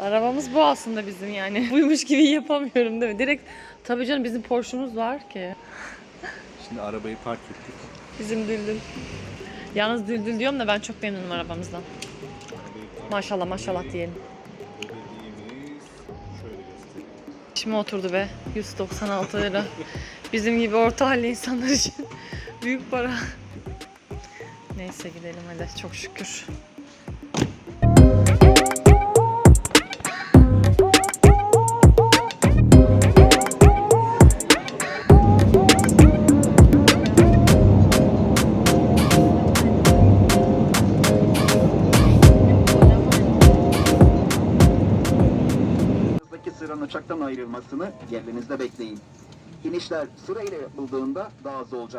Arabamız bu aslında bizim yani. Buymuş gibi yapamıyorum değil mi? Direkt tabii canım bizim Porsche'umuz var ki. Şimdi arabayı park ettik. Bizim Düldül. Yalnız Düldül diyorum da ben çok memnunum arabamızdan. Maşallah maşallah diyelim. Şimdi oturdu be. 196 lira. Bizim gibi orta halli insanlar için büyük para. Neyse gidelim hadi çok şükür.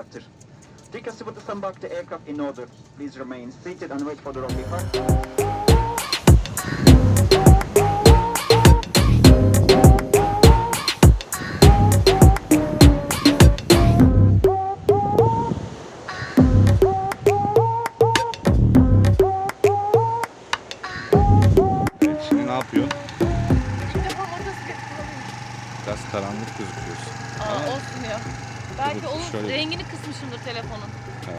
Olacaktır. Take a seat to stand back the aircraft in order. Please remain seated and wait for the runway part. Evet şimdi ne yapıyorsun? İlk defa motosiklet kullanıyorum. Biraz karanlık gözüküyorsun. Aa olsun ya. Belki Dur, onun şöyle- rengini kısmışımdır telefonun. He.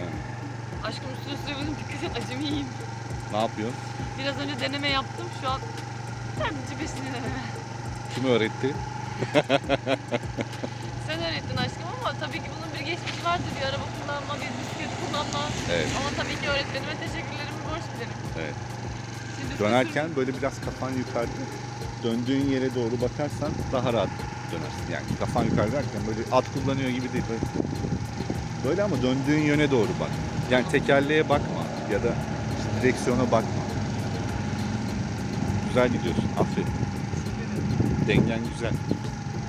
Aşkım üstüne sürebilirim dikkat et acemiyim. Ne yapıyorsun? Biraz önce deneme yaptım şu an sadece beşini deneme. Kim öğretti? Sen öğrettin aşkım ama tabii ki bunun bir geçmişi vardır. Bir araba kullanma, bir bisiklet kullanma. Evet. Ama tabii ki öğretmenime teşekkürlerimi borç bilirim. Evet. Şimdi Dönerken böyle biraz kafan yukarıda. Döndüğün yere doğru bakarsan daha rahat dönersin. Yani kafan yukarı derken böyle at kullanıyor gibi değil. Böyle, böyle ama döndüğün yöne doğru bak. Yani tekerleğe bakma ya da işte direksiyona bakma. Güzel gidiyorsun. Aferin. Dengen güzel.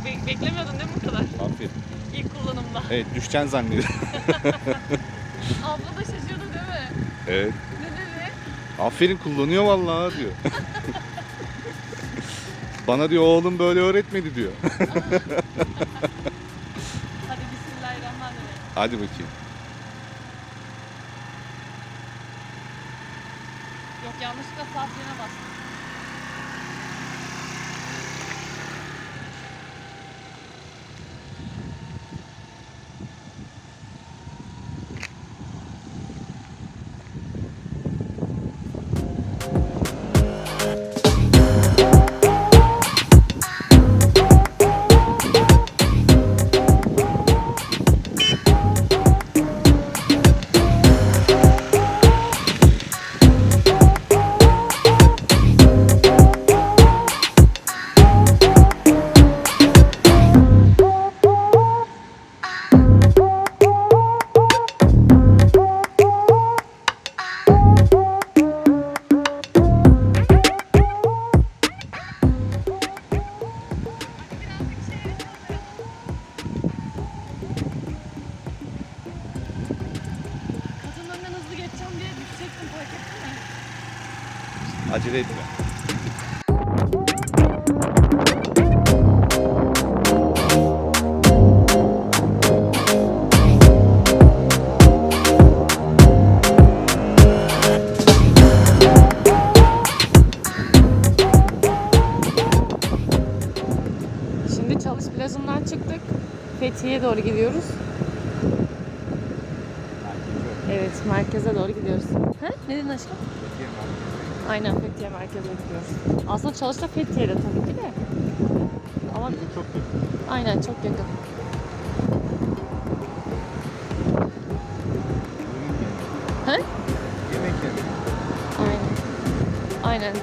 Be- beklemiyordun değil mi bu kadar? Aferin. İlk kullanımda. Evet düşeceksin zannediyorum. Abla da şaşırdı değil mi? evet. Ne dedi? Aferin kullanıyor vallahi diyor. Bana diyor oğlum böyle öğretmedi diyor. Hadi bismillahirrahmanirrahim. Hadi bakayım. Yok yanlışlıkla sağ frene bastım. Fethiye'ye doğru gidiyoruz. Evet, merkeze doğru gidiyoruz. He? Ne dedin aşkım? Aynen Fethiye merkeze gidiyoruz. Aslında Çalış'ta Fethiye'de tabii ki de. Ama Çok kötü. aynen çok yakın. He? Yemek yemek. Aynen. Aynen.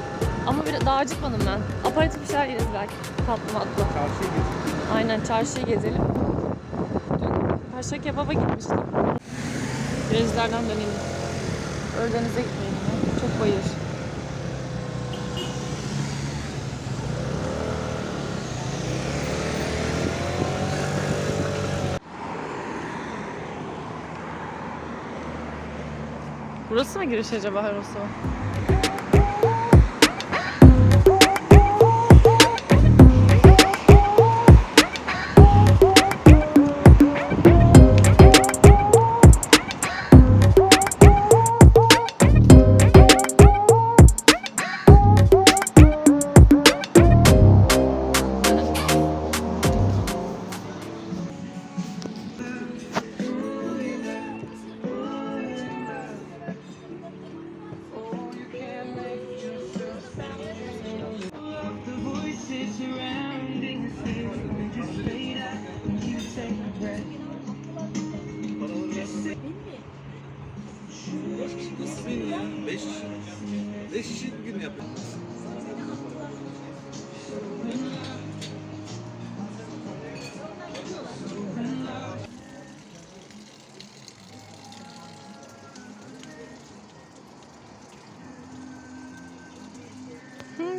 Ama bir daha acıkmadım ben. Aparatif bir şeyler yeriz belki. Tatlı matlı. Çarşıya geç. Aynen çarşıya gezelim. Paşa Kebap'a gitmiştik. Virajlardan dönelim. Öldeniz'e gitmeyelim ya. Çok bayır. Burası mı giriş acaba Haros'a?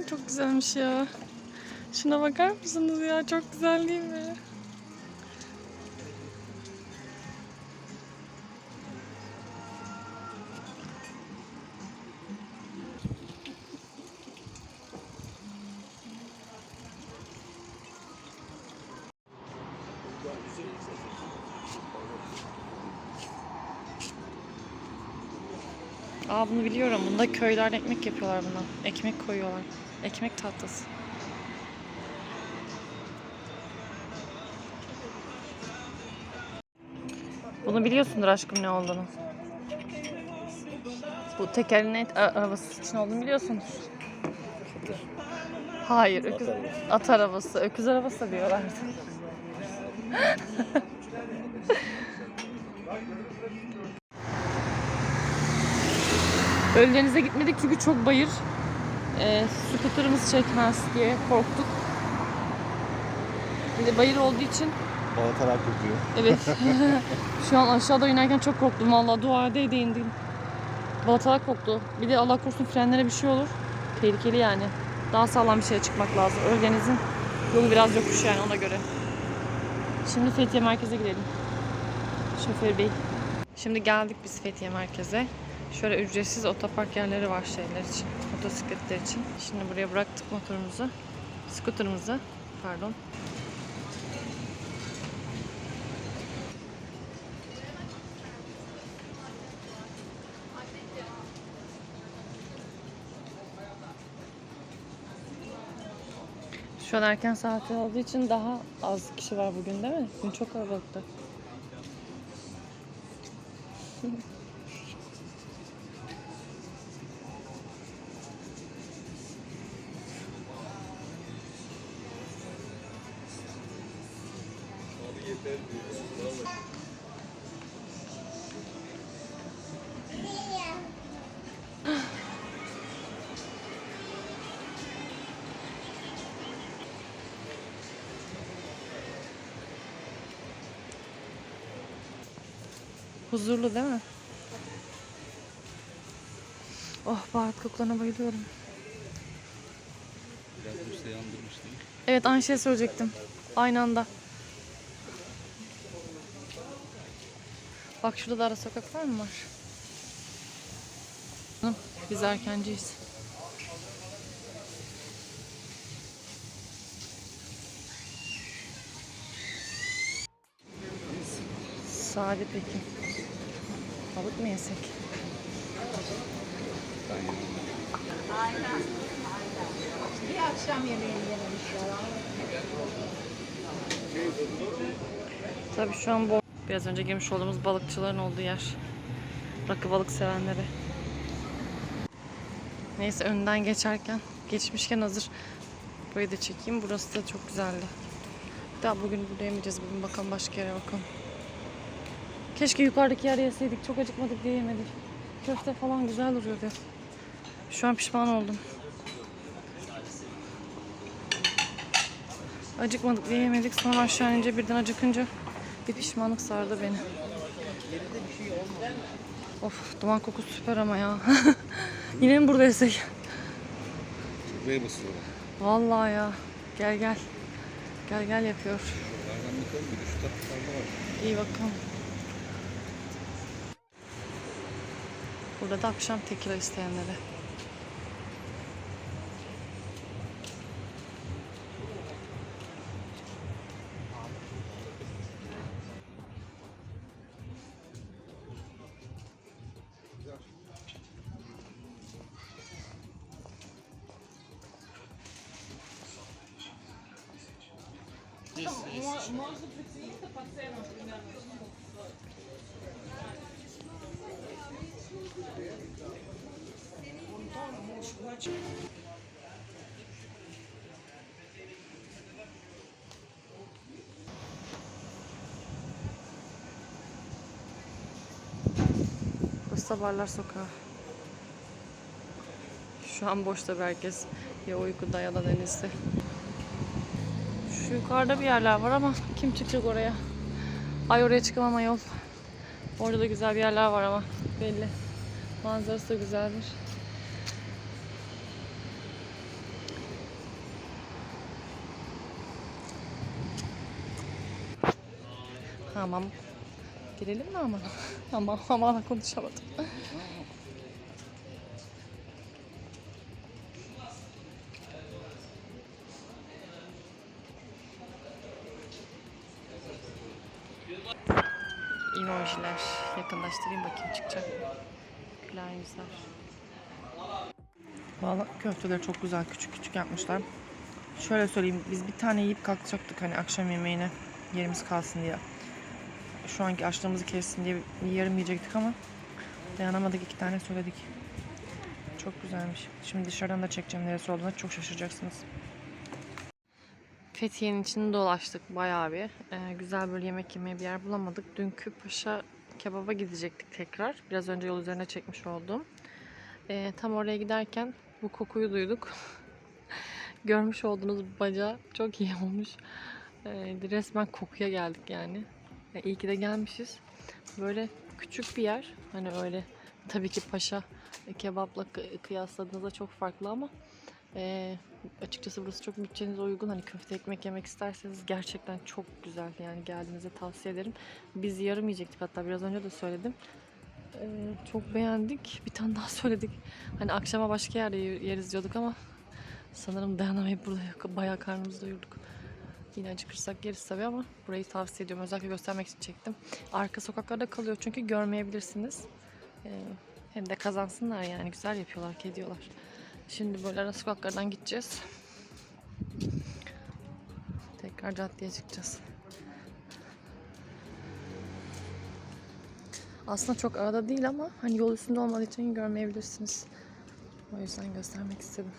Çok güzelmiş ya. Şuna bakar mısınız ya? Çok güzel değil mi? Aa bunu biliyorum. Bunda köylerde ekmek yapıyorlar buna. Ekmek koyuyorlar. Ekmek tahtası. Bunu biliyorsundur aşkım ne olduğunu. Bu a- arabası için olduğunu biliyorsundur. Hayır, öküz, at arabası. Öküz arabası da diyorlardı. Ölüdenize gitmedik çünkü çok bayır. Ee, skuterımız çekmez diye korktuk. Bir de bayır olduğu için Balatalar kokuyor. evet. Şu an aşağıda inerken çok korktum vallahi dua değdi indim. Balatalar koktu. Bir de Allah korusun frenlere bir şey olur. Tehlikeli yani. Daha sağlam bir şeye çıkmak lazım. Ölüdenizin yolu biraz yokuş yani ona göre. Şimdi Fethiye merkeze gidelim. Şoför bey. Şimdi geldik biz Fethiye merkeze. Şöyle ücretsiz otopark yerleri var şeyler için, motosikletler için. Şimdi buraya bıraktık motorumuzu, skuterımızı, pardon. Şu an erken saati olduğu için daha az kişi var bugün değil mi? Bugün çok kalabalıktı. Huzurlu değil mi? Oh baharat kokularına bayılıyorum. Biraz işte yandırmış değil mi? Evet aynı şey söyleyecektim. Aynı anda. Bak şurada da ara sokaklar mı var? Hı, Biz erkenciyiz. Sade peki. Balık mı yesek? Tabii şu an bu biraz önce girmiş olduğumuz balıkçıların olduğu yer. Rakı balık sevenleri. Neyse önden geçerken, geçmişken hazır burayı da çekeyim. Burası da çok güzeldi. Daha bugün burada yemeyeceğiz. Bugün bakalım başka yere bakalım. Keşke yukarıdaki yer yeseydik. Çok acıkmadık diye yemedik. Köfte falan güzel duruyordu. Şu an pişman oldum. Acıkmadık diye yemedik. Sonra aşağı inince birden acıkınca bir pişmanlık sardı beni. Of duman kokusu süper ama ya. Yine mi burada yesek? Buraya basıyorlar. Vallahi ya. Gel gel. Gel gel yapıyor. Nereden bakalım bir de şu taraflarda var. İyi bakalım. Burada da akşam tekila isteyenlere. Burası da Barlar Sokağı. Şu an boş tabii herkes. Ya uykuda ya da denizde. Şu yukarıda bir yerler var ama kim çıkacak oraya? Ay oraya çıkamam ayol. Orada da güzel bir yerler var ama belli. Manzarası da güzeldir. Tamam. Girelim mi ama? Ama ama konuşamadım. emojiler. Yakınlaştırayım bakayım çıkacak mı? Güler yüzler. Valla köfteleri çok güzel küçük küçük yapmışlar. Şöyle söyleyeyim biz bir tane yiyip kalkacaktık hani akşam yemeğine yerimiz kalsın diye. Şu anki açlığımızı kessin diye bir yarım yiyecektik ama dayanamadık iki tane söyledik. Çok güzelmiş. Şimdi dışarıdan da çekeceğim neresi olduğuna çok şaşıracaksınız. Fethiye'nin içinde dolaştık bayağı bir. Ee, güzel böyle yemek yemeye bir yer bulamadık. Dünkü Paşa kebaba gidecektik tekrar. Biraz önce yol üzerine çekmiş olduğum. Ee, tam oraya giderken bu kokuyu duyduk. Görmüş olduğunuz baca çok iyi olmuş. Ee, resmen kokuya geldik yani. Ee, iyi ki de gelmişiz. Böyle küçük bir yer. Hani öyle tabii ki Paşa kebapla kı- kıyasladığınızda çok farklı ama ee, açıkçası burası çok bütçenize uygun. Hani köfte ekmek yemek isterseniz gerçekten çok güzel. Yani geldiğinizde tavsiye ederim. Biz yarım yiyecektik hatta biraz önce de söyledim. Ee, çok beğendik. Bir tane daha söyledik. Hani akşama başka yerde yer- yeriz diyorduk ama sanırım dayanamayıp burada bayağı karnımızı doyurduk. Yine acıkırsak yeriz tabii ama burayı tavsiye ediyorum. Özellikle göstermek için çektim. Arka sokaklarda kalıyor çünkü görmeyebilirsiniz. Ee, hem de kazansınlar yani güzel yapıyorlar, hak ediyorlar. Şimdi böyle ara sokaklardan gideceğiz. Tekrar caddeye çıkacağız. Aslında çok arada değil ama hani yol üstünde olmadığı için görmeyebilirsiniz. O yüzden göstermek istedim.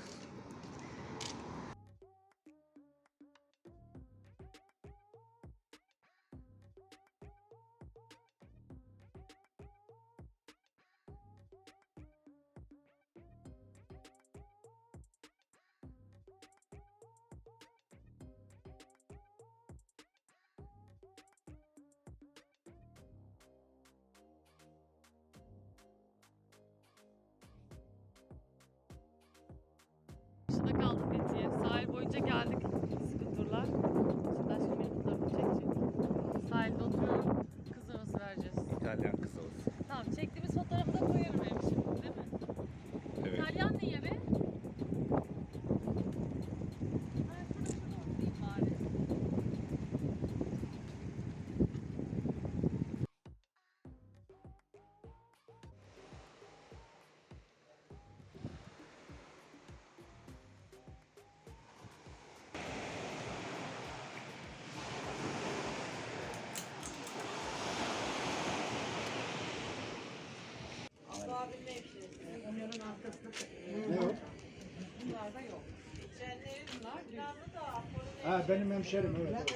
Ha benim hemşerim evet.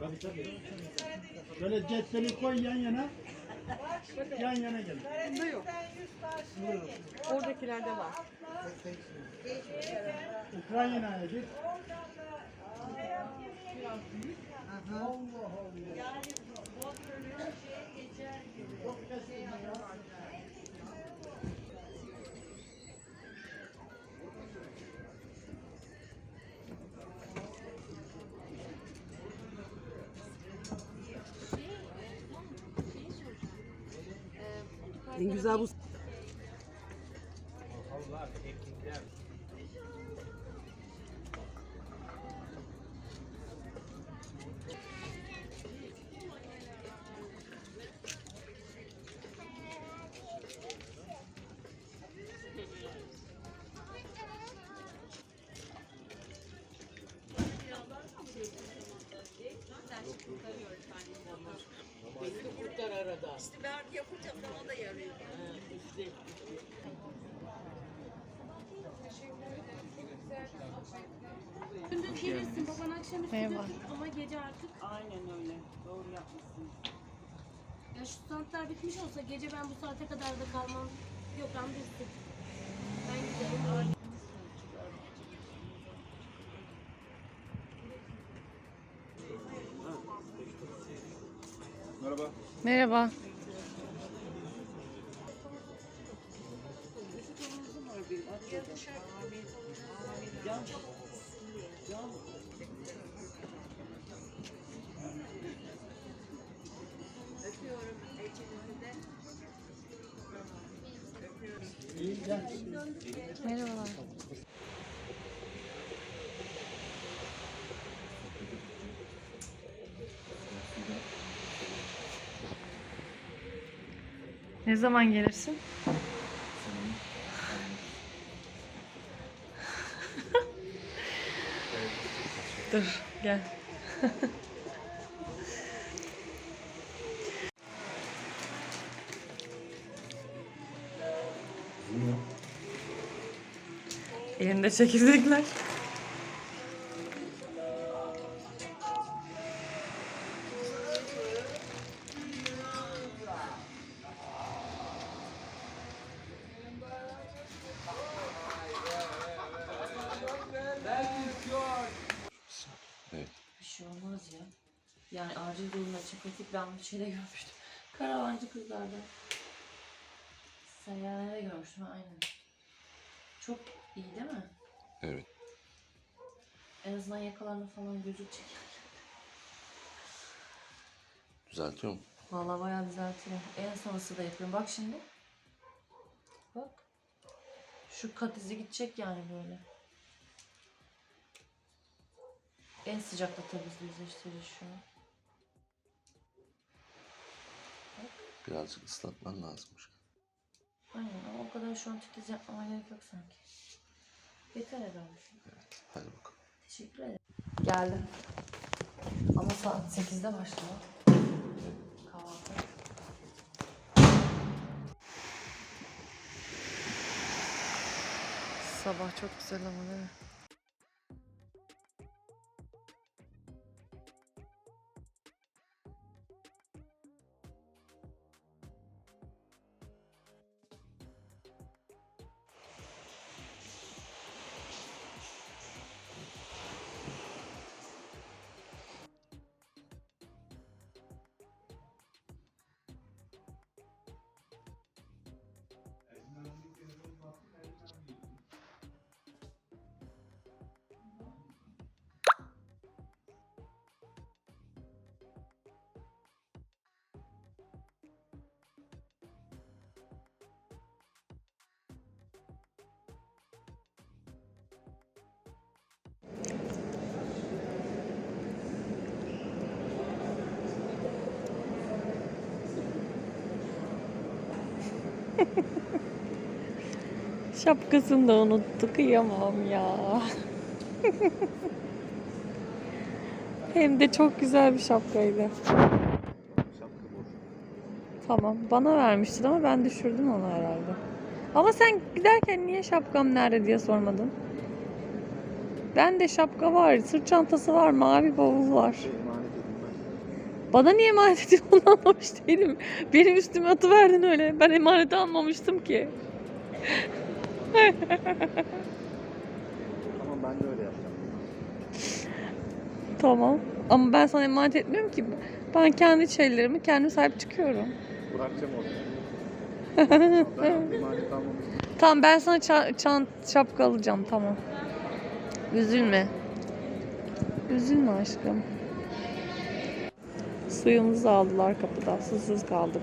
Tabii tabii. Böyle cetveli koy yan yana. Yan yana gelin. Oradakilerde var. Ukrayna'ya git. En güzel. Gündüz gelirsin baban Merhaba. götür ama gece artık. Aynen öyle. Doğru yapmışsın. Ya şu saatler bitmiş olsa gece ben bu saate kadar da kalmam. Yok ben dursun. Merhaba. Merhaba. Merhabalar. Ne zaman gelirsin? Dur gel. Elinde çekirdekler. Bir şey olmaz ya. Yani acil durumda çiftlik ben bir şeyde görmüştüm. Karavancı kızlarda. Görmüştüm aynen. Çok iyi değil mi? Evet. En azından yakalarını falan gözükecek. Düzeltiyor mu? Vallahi bayağı düzeltiyor. En sonrası da yapıyorum. Bak şimdi. Bak. Şu kat izi gidecek yani böyle. En sıcakta tabii yüzleştirici şu an. Birazcık ıslatman lazımmış. Aynen ama o kadar şu an titiz yapmama gerek yok sanki. Yeter herhalde. Hadi bakalım. Teşekkür ederim. Geldim. Ama saat 8'de başlıyor. Kahvaltı. Sabah çok güzel ama değil mi? Şapkasını da unuttu. Kıyamam ya. Hem de çok güzel bir şapkaydı. Tamam. Bana vermiştin ama ben düşürdüm onu herhalde. Ama sen giderken niye şapkam nerede diye sormadın. Ben de şapka var, sırt çantası var, mavi bavul var. Edeyim ben. Bana niye emanet ediyorsun onu anlamış değilim. Benim üstüme atıverdin öyle. Ben emaneti almamıştım ki. Tamam ben de öyle yapacağım. Tamam. Ama ben sana emanet etmiyorum ki. Ben kendi şeylerimi kendim sahip çıkıyorum. Bırakacağım orada. ben emanet almamıştım. Tamam ben sana ça- çant şapka alacağım tamam. Üzülme. Üzülme aşkım. Suyumuzu aldılar kapıda. Susuz kaldık.